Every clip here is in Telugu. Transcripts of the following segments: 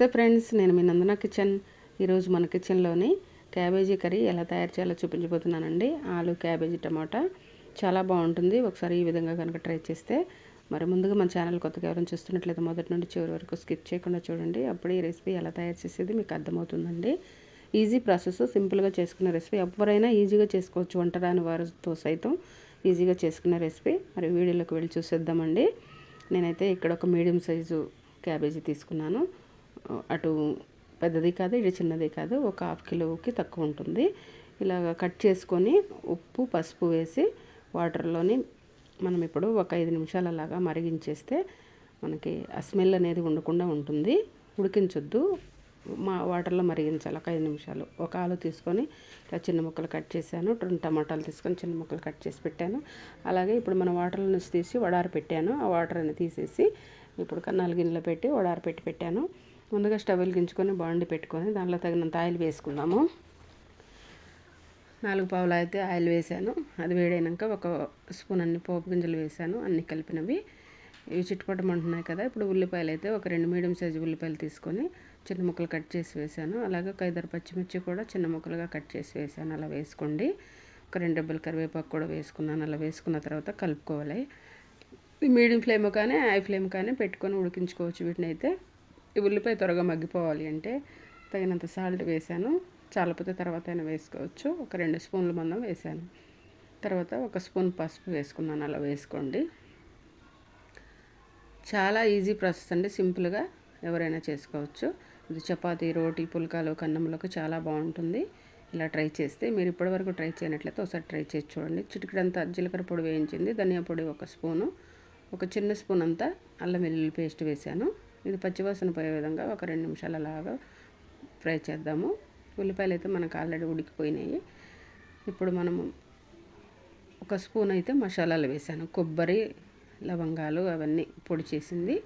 నమస్తే ఫ్రెండ్స్ నేను మీ నందన కిచెన్. ఈరోజు మన కిచెన్లోని క్యాబేజీ కర్రీ ఎలా తయారు చేయాలో చూపించబోతున్నానండి. ఆలు క్యాబేజీ టమాటా చాలా బాగుంటుంది. ఒకసారి ఈ విధంగా కనుక ట్రై చేస్తే మరి ముందుగా మన ఛానల్ కొత్తగా ఎవరైనా చూస్తున్నట్లయితే మొదటి నుండి చివరి వరకు స్కిప్ చేయకుండా చూడండి. అప్పుడు ఈ రెసిపీ ఎలా తయారు చేసేది మీకు అర్థమవుతుందండి. ఈజీ ప్రాసెస్ సింపుల్గా చేసుకునే రెసిపీ. ఎవరైనా ఈజీగా చేసుకోవచ్చు. వంట రాని వారితో సైతం ఈజీగా చేసుకునే రెసిపీ. మరి వీడియోలోకి వెళ్ళి చూసేద్దామండి. నేనైతే ఇక్కడ ఒక మీడియం సైజు క్యాబేజీ తీసుకున్నాను. అటు పెద్దది కాదు ఇటు చిన్నది కాదు ఒక హాఫ్ కిలోకి తక్కువ ఉంటుంది. ఇలాగ కట్ చేసుకొని ఉప్పు పసుపు వేసి వాటర్లోని మనం ఇప్పుడు ఒక ఐదు నిమిషాలు అలాగా మరిగించేస్తే మనకి ఆ స్మెల్ అనేది ఉండకుండా ఉంటుంది. ఉడికించొద్దు. మా వాటర్లో మరిగించాలి ఒక ఐదు నిమిషాలు. ఒక ఆలు తీసుకొని ఇలా చిన్న ముక్కలు కట్ చేశాను. రెండు టమాటాలు తీసుకొని చిన్న ముక్కలు కట్ చేసి పెట్టాను. అలాగే ఇప్పుడు మన వాటర్లో నుంచి తీసి వడారు పెట్టాను. ఆ వాటర్ అని తీసేసి ఇప్పుడు నాలుగు గిన్నెలో పెట్టి వడారు పెట్టి పెట్టాను. ముందుగా స్టవ్ వెలిగించుకొని బాండి పెట్టుకొని దాంట్లో తగినంత ఆయిల్ వేసుకుందాము. నాలుగు పావులు అయితే ఆయిల్ వేసాను. అది వేడైనాక ఒక స్పూన్ అన్ని పోపు గింజలు వేసాను. అన్నీ కలిపినవి. ఇవి చిట్టుపట్టమంటున్నాయి కదా. ఇప్పుడు ఉల్లిపాయలు అయితే ఒక రెండు మీడియం సైజు ఉల్లిపాయలు తీసుకొని చిన్న ముక్కలు కట్ చేసి వేసాను. అలాగే ఒక ఐదారు పచ్చిమిర్చి కూడా చిన్న ముక్కలుగా కట్ చేసి వేసాను. అలా వేసుకోండి. ఒక రెండు డబ్బులు కరివేపాకు కూడా వేసుకున్నాను. అలా వేసుకున్న తర్వాత కలుపుకోవాలి. మీడియం ఫ్లేమ్ కానీ హై ఫ్లేమ్ కానీ పెట్టుకొని ఉడికించుకోవచ్చు వీటిని అయితే. ఈ ఉల్లిపాయ త్వరగా మగ్గిపోవాలి అంటే తగినంత సాల్ట్ వేసాను. చాలపోతే తర్వాత అయినా వేసుకోవచ్చు. ఒక రెండు స్పూన్ల మందం వేసాను. తర్వాత ఒక స్పూన్ పసుపు వేసుకున్నాను. అలా వేసుకోండి. చాలా ఈజీ ప్రాసెస్ అండి. సింపుల్గా ఎవరైనా చేసుకోవచ్చు. ఇది చపాతీ రోటీ పుల్కాలు కన్నంలోకి చాలా బాగుంటుంది. ఇలా ట్రై చేస్తే మీరు ఇప్పటివరకు ట్రై చేయనట్లయితే ఒకసారి ట్రై చేసి చూడండి. చిటికడంతా జీలకర్ర పొడి వేయించింది. ధనియా పొడి ఒక స్పూను. ఒక చిన్న స్పూన్ అంతా అల్లం వెల్లుల్లి పేస్ట్ వేసాను. ఇది పచ్చివాసన పోయే విధంగా ఒక రెండు నిమిషాలు అలాగా ఫ్రై చేద్దాము. ఉల్లిపాయలు అయితే మనకు ఆల్రెడీ ఉడికిపోయినాయి. ఇప్పుడు మనము ఒక స్పూన్ అయితే మసాలాలు వేసాను. కొబ్బరి లవంగాలు అవన్నీ పొడి చేసింది.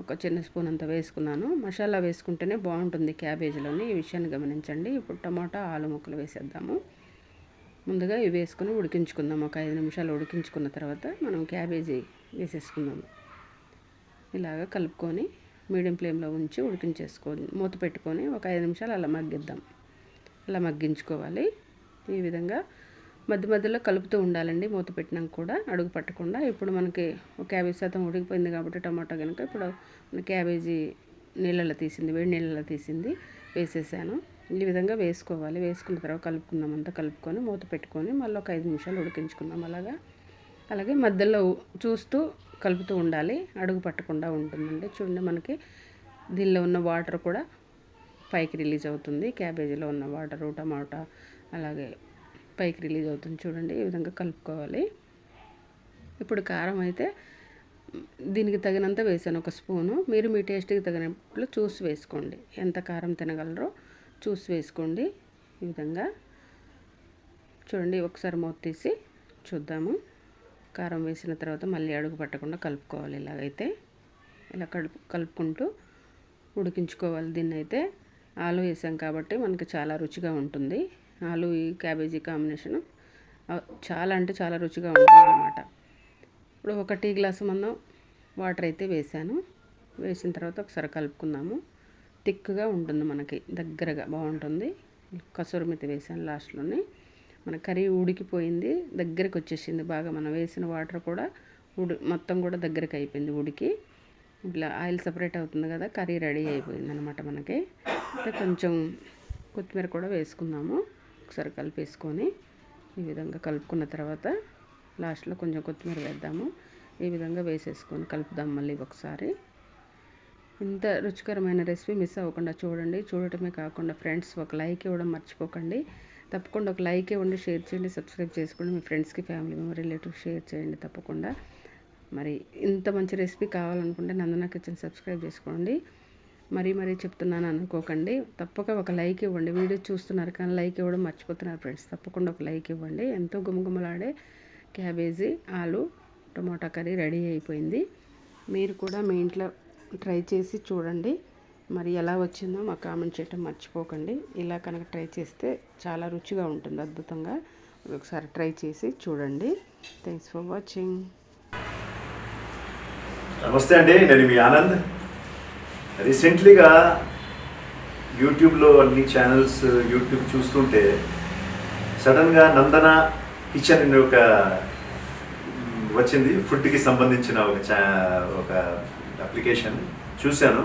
ఒక చిన్న స్పూన్ అంత వేసుకున్నాను. మసాలా వేసుకుంటేనే బాగుంటుంది క్యాబేజీలోని. ఈ విషయాన్ని గమనించండి. ఇప్పుడు టమాటా ఆలు ముక్కలు వేసేద్దాము. ముందుగా ఇవి వేసుకుని ఉడికించుకుందాం. ఒక ఐదు నిమిషాలు ఉడికించుకున్న తర్వాత మనం క్యాబేజీ వేసేసుకుందాము. ఇలాగ కలుపుకొని మీడియం ఫ్లేమ్లో ఉంచి ఉడికించేసుకొని మూత పెట్టుకొని ఒక ఐదు నిమిషాలు అలా మగ్గిద్దాం. అలా మగ్గించుకోవాలి. ఈ విధంగా మధ్య మధ్యలో కలుపుతూ ఉండాలండి. మూత పెట్టినాక కూడా అడుగు పట్టకుండా ఇప్పుడు మనకి ఒక యాభై శాతం ఉడికిపోయింది కాబట్టి టమాటా కనుక ఇప్పుడు మన క్యాబేజీ నీళ్ళలో తీసింది వేడి నీళ్ళలో తీసింది వేసేసాను. ఈ విధంగా వేసుకోవాలి. వేసుకున్న తర్వాత కలుపుకుందాం అంతా. కలుపుకొని మూత పెట్టుకొని మళ్ళీ ఒక ఐదు నిమిషాలు ఉడికించుకుందాం. అలాగా? అలాగే మధ్యలో చూస్తూ కలుపుతూ ఉండాలి. అడుగు పట్టకుండా ఉంటుందండి. చూడండి మనకి దీనిలో ఉన్న వాటర్ కూడా పైకి రిలీజ్ అవుతుంది. క్యాబేజీలో ఉన్న వాటరు టమాటా అలాగే పైకి రిలీజ్ అవుతుంది చూడండి. ఈ విధంగా కలుపుకోవాలి. ఇప్పుడు కారం అయితే దీనికి తగినంత వేసాను ఒక స్పూను. మీరు మీ టేస్ట్కి తగినట్లు చూసి వేసుకోండి. ఎంత కారం తినగలరో చూసి వేసుకోండి. ఈ విధంగా చూడండి. ఒకసారి మూత తీసి చూద్దాము. కారం వేసిన తర్వాత మళ్ళీ అడుగు పట్టకుండా కలుపుకోవాలి ఇలాగైతే. ఇలా కలుపు కలుపుకుంటూ ఉడికించుకోవాలి. దీన్ని అయితే ఆలు వేసాం కాబట్టి మనకి చాలా రుచిగా ఉంటుంది. ఆలు ఈ క్యాబేజీ కాంబినేషను చాలా అంటే చాలా రుచిగా ఉంటుంది అన్నమాట ఇప్పుడు ఒక టీ గ్లాసు మనం వాటర్ అయితే వేసాను. వేసిన తర్వాత ఒకసారి కలుపుకుందాము. థిక్గా ఉంటుంది మనకి. దగ్గరగా బాగుంటుంది. కసూరి మెతి వేసాను లాస్ట్లోనే. మన కర్రీ ఉడికిపోయింది దగ్గరికి వచ్చేసింది బాగా. మనం వేసిన వాటర్ కూడా ఉడి మొత్తం కూడా దగ్గరికి అయిపోయింది ఉడికి. ఇట్లా ఆయిల్ సపరేట్ అవుతుంది కదా కర్రీ రెడీ అయిపోయింది అనమాట మనకి కొంచెం కొత్తిమీర కూడా వేసుకుందాము ఒకసారి కలిపేసుకొని. ఈ విధంగా కలుపుకున్న తర్వాత లాస్ట్లో కొంచెం కొత్తిమీర వేద్దాము. ఈ విధంగా వేసేసుకొని కలుపుదాం మళ్ళీ ఒకసారి. ఇంత రుచికరమైన రెసిపీ మిస్ అవ్వకుండా చూడండి. చూడటమే కాకుండా ఫ్రెండ్స్ ఒక లైక్ ఇవ్వడం మర్చిపోకండి. తప్పకుండా ఒక లైక్ ఇవ్వండి షేర్ చేయండి సబ్స్క్రైబ్ చేసుకోండి. మీ ఫ్రెండ్స్కి ఫ్యామిలీ మెంబర్ రిలేటివ్ షేర్ చేయండి తప్పకుండా. మరి ఇంత మంచి రెసిపీ కావాలనుకుంటే నందన కిచెన్ సబ్స్క్రైబ్ చేసుకోండి. మరీ మరీ చెప్తున్నాను అనుకోకండి. తప్పక ఒక లైక్ ఇవ్వండి. వీడియో చూస్తున్నారు కానీ లైక్ ఇవ్వడం మర్చిపోతున్నారు ఫ్రెండ్స్ తప్పకుండా ఒక లైక్ ఇవ్వండి. ఎంతో గుమగుమలాడే క్యాబేజీ ఆలు టమోటా కర్రీ రెడీ అయిపోయింది. మీరు కూడా మీ ఇంట్లో ట్రై చేసి చూడండి. మరి ఎలా వచ్చిందో మా కామెంట్ చేయటం మర్చిపోకండి. ఇలా కనుక ట్రై చేస్తే చాలా రుచిగా ఉంటుంది అద్భుతంగా. ఒకసారి ట్రై చేసి చూడండి. థ్యాంక్స్ ఫర్ వాచింగ్ నమస్తే అండి నేను మీ ఆనంద్. రీసెంట్లీగా యూట్యూబ్లో అన్ని ఛానల్స్ యూట్యూబ్ చూస్తుంటే సడన్గా నందన కిచెన్ అనే ఒక వచ్చింది. ఫుడ్కి సంబంధించిన ఒక ఒక అప్లికేషన్ చూశాను.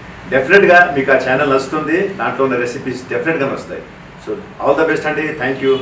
డెఫినెట్గా మీకు ఆ ఛానల్ వస్తుంది దాంట్లో ఉన్న రెసిపీస్ డెఫినెట్గా వస్తాయి. సో ఆల్ ద బెస్ట్ అండి. Thank you